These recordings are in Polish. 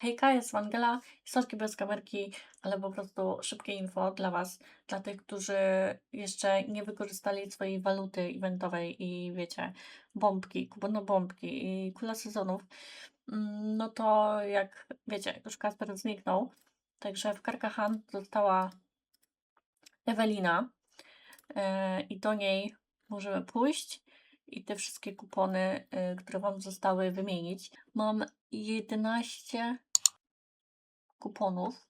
Hejka, jest Angela. Sorki bez kamerki, ale po prostu szybkie info dla Was, dla tych, którzy jeszcze nie wykorzystali swojej waluty eventowej i wiecie, bombki, kupono bombki i kula sezonów. Mm, No to jak wiecie, już Kasper zniknął, także w Karkahan została Ewelina e, i do niej możemy pójść i te wszystkie kupony, e, które Wam zostały, wymienić. Mam 11 kuponów.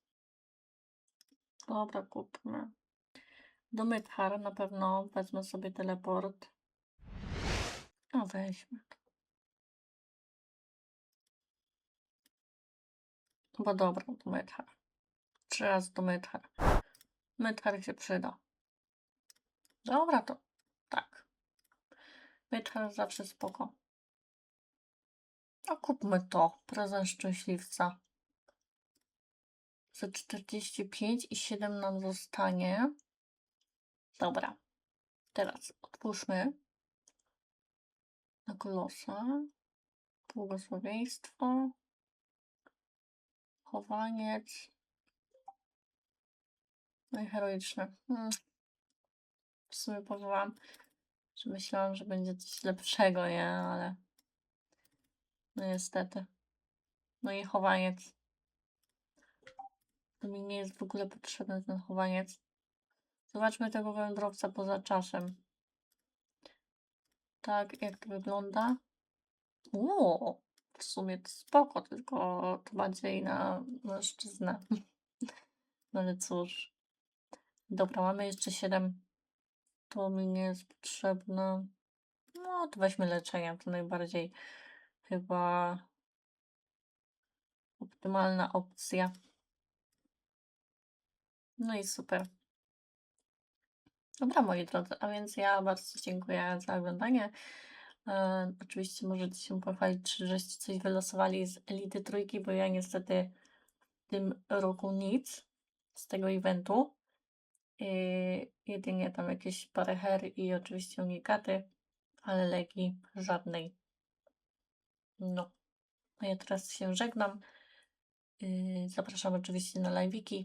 Dobra, kupmy. Do Mythar na pewno wezmę sobie teleport. A weźmy. Chyba dobra, do Mythar. Trzy razy do Mythar. Mythar się przyda. Dobra, to tak. Mythar zawsze spoko. A kupmy to. Prezent szczęśliwca. Za 45 i 7 nam zostanie. Dobra. Teraz otwórzmy na kolosa. Błogosławieństwo. Chowaniec. No i heroiczny. Hmm. W sumie powiem, że myślałam, że będzie coś lepszego, nie? Ale no niestety. No i chowaniec. To mi nie jest w ogóle potrzebny ten chowaniec. Zobaczmy tego wędrowca poza czasem. Tak, jak to wygląda? O, w sumie to spoko, tylko to bardziej na mężczyznę. No ale cóż. Dobra, mamy jeszcze 7. To mi nie jest potrzebne. No, to weźmy leczenie. To najbardziej chyba optymalna opcja. No i super. Dobra, moi drodzy, a więc ja bardzo dziękuję za oglądanie. E, oczywiście możecie się pochwalić, czy żeście coś wylosowali z Elity Trójki, bo ja niestety w tym roku nic z tego eventu. E, jedynie tam jakieś parę her i oczywiście unikaty, ale leki żadnej. No. A ja teraz się żegnam. Yy, Zapraszam oczywiście na live'iki.